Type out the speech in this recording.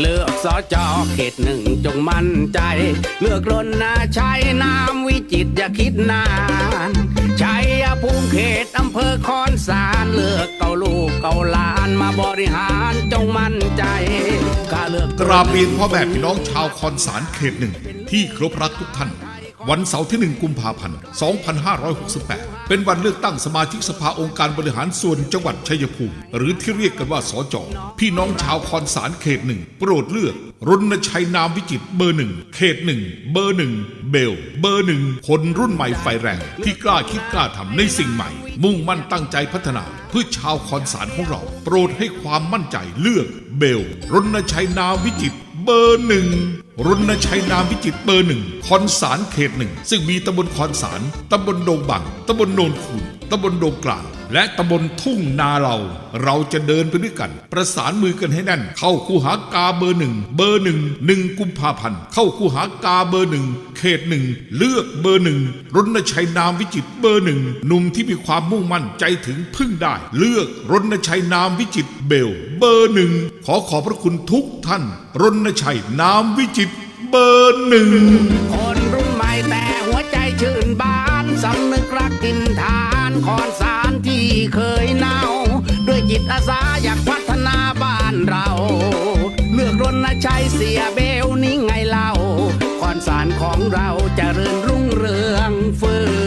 เลือกสอจอเขตหนึ่งจงมั่นใจ เลือกรนนาชัยนามวิจิตอย่าคิดนานชัยภูมิเขตอำเภอคอนสารเลือกเกาลูกเกาหลานมาบริหารจงมั่นใจกาเลือกกราบเรียนพ่อแม่พี่น้องชาวคอนสารเขตหนึ่งที่ครบรักทุกท่าน วันเสาร์ที่ 1 กุมภาพันธ์ 2568 เป็นวันเลือกตั้งสมาชิกสภาองค์การบริหารส่วนจังหวัดชัยภูมิ หรือที่เรียกกันว่าสอจอพี่น้องชาวคอนสารเขตหนึ่งโปรดเลือกรณชัยนามวิจิตเบอร์หนึ่งเขตหนึ่งเบอร์หนึ่งเบล เบอร์หนึ่งคนรุ่นใหม่ไฟแรง ที่กล้าคิดกล้าทำในสิ่งใหม่ มุ่งมั่นตั้งใจพัฒนาเพื่อชาวคอนสารของเรา โปรดให้ความมั่นใจเลือกเบลรณชัยนามวิจิต เบอร์หนึ่งรณชัยนามวิจิตรเบอร์หนึ่งคอนสารเขตหนึ่งซึ่งมีตำบลคอนสารตำบลโดงบังตำบลโนนขุนตำบลโดงกลาง และตำบลทุ่งนาเราเราจะเดินไปด้วยกัน ประสานมือกันให้แน่น เข้าคูหากาเบอร์หนึ่งเบอร์หนึ่งหนึ่งกุมภาพันธ์เข้าคูหากาเบอร์หนึ่งเขตหนึ่งเลือกเบอร์หนึ่งรณชัยนามวิจิตเบอร์หนึ่งหนุ่มที่มีความมุ่งมั่นใจถึงพึ่งได้ เลือกรณชัยนามวิจิตเบล เบอร์หนึ่งขอขอบพระคุณทุกท่าน รณชัยนามวิจิตเบอร์หนึ่งคนรุ่นใหม่แต่หัวใจชื่นบาน ที่เคยเน่า ด้วยจิตอาสาอยากพัฒนาบ้านเรา เลือกรนณชัยเสียเบลนี่ไงเราคอนสารของเราจะเรินรุ่งเรืองเฟื่อ